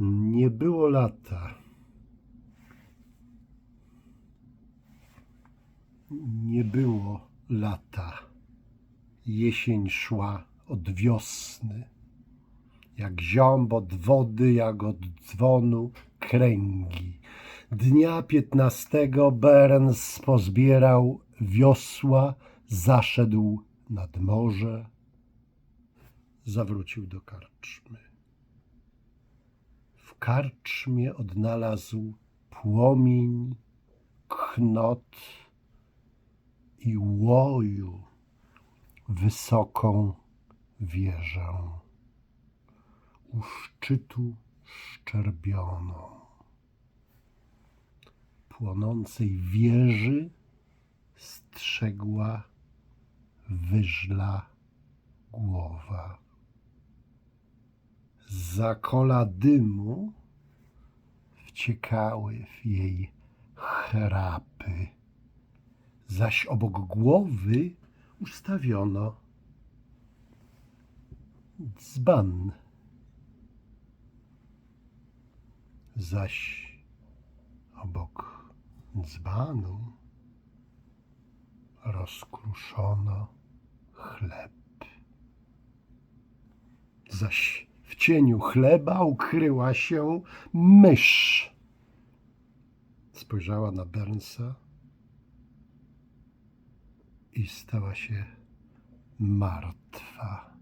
Nie było lata. Nie było lata. Jesień szła od wiosny. Jak ziąb od wody, jak od dzwonu kręgi. Dnia piętnastego Berens pozbierał wiosła, zaszedł nad morze, zawrócił do karczmy. Karczmie odnalazł płomień, knot i łoju wysoką wieżę u szczytu szczerbioną. Płonącej wieży strzegła wyżla głowa. Za kola dymu wciekały w jej chrapy, zaś obok głowy ustawiono dzban. Zaś obok dzbanu rozkruszono chleb. Zaś w cieniu chleba ukryła się mysz. Spojrzała na Bernsa i stała się martwa.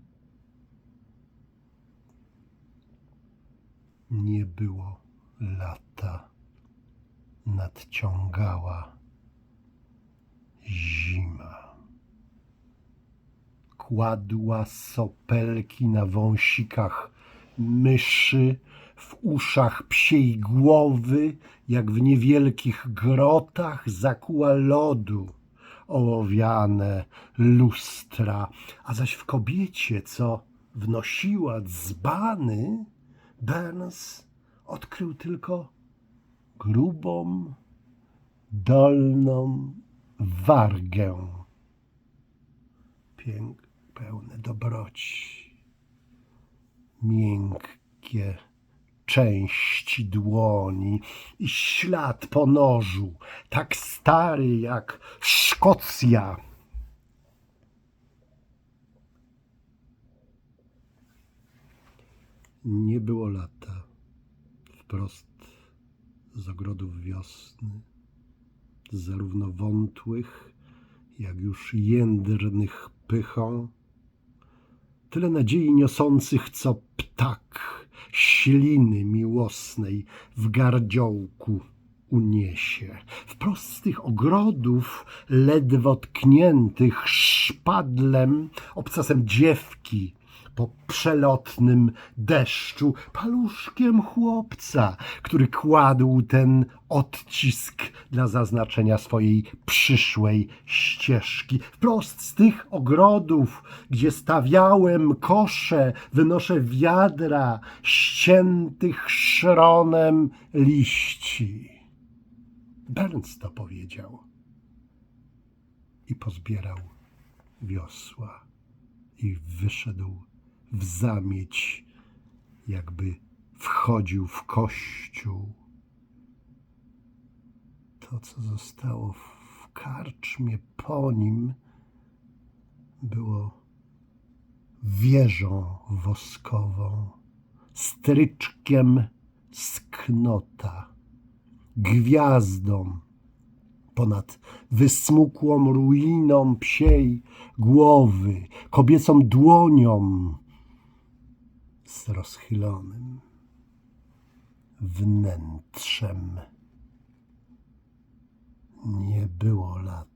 Nie było lata, nadciągała zima. Kładła sopelki na wąsikach myszy, w uszach psiej głowy, jak w niewielkich grotach zakuła lodu ołowiane lustra, a zaś w kobiecie, co wnosiła dzbany, Burns odkrył tylko grubą, dolną wargę. Pięk pełne dobroci, miękkie części dłoni i ślad po nożu, tak stary jak Szkocja. Nie było lata, wprost z ogrodów wiosny, zarówno wątłych, jak już jędrnych pychą, tyle nadziei niosących, co ptak śliny miłosnej w gardziołku uniesie. Wprost z tych ogrodów, ledwo tkniętych szpadlem, obcasem dziewki, po przelotnym deszczu, paluszkiem chłopca, który kładł ten odcisk dla zaznaczenia swojej przyszłej ścieżki. Wprost z tych ogrodów, gdzie stawiałem kosze, wynoszę wiadra ściętych szronem liści. Berns to powiedział i pozbierał wiosła i wyszedł w zamieć, jakby wchodził w kościół. To, co zostało w karczmie po nim, było wieżą woskową, stryczkiem z knota, gwiazdą ponad wysmukłą ruiną psiej głowy, kobiecą dłonią z rozchylonym wnętrzem. Nie było lat.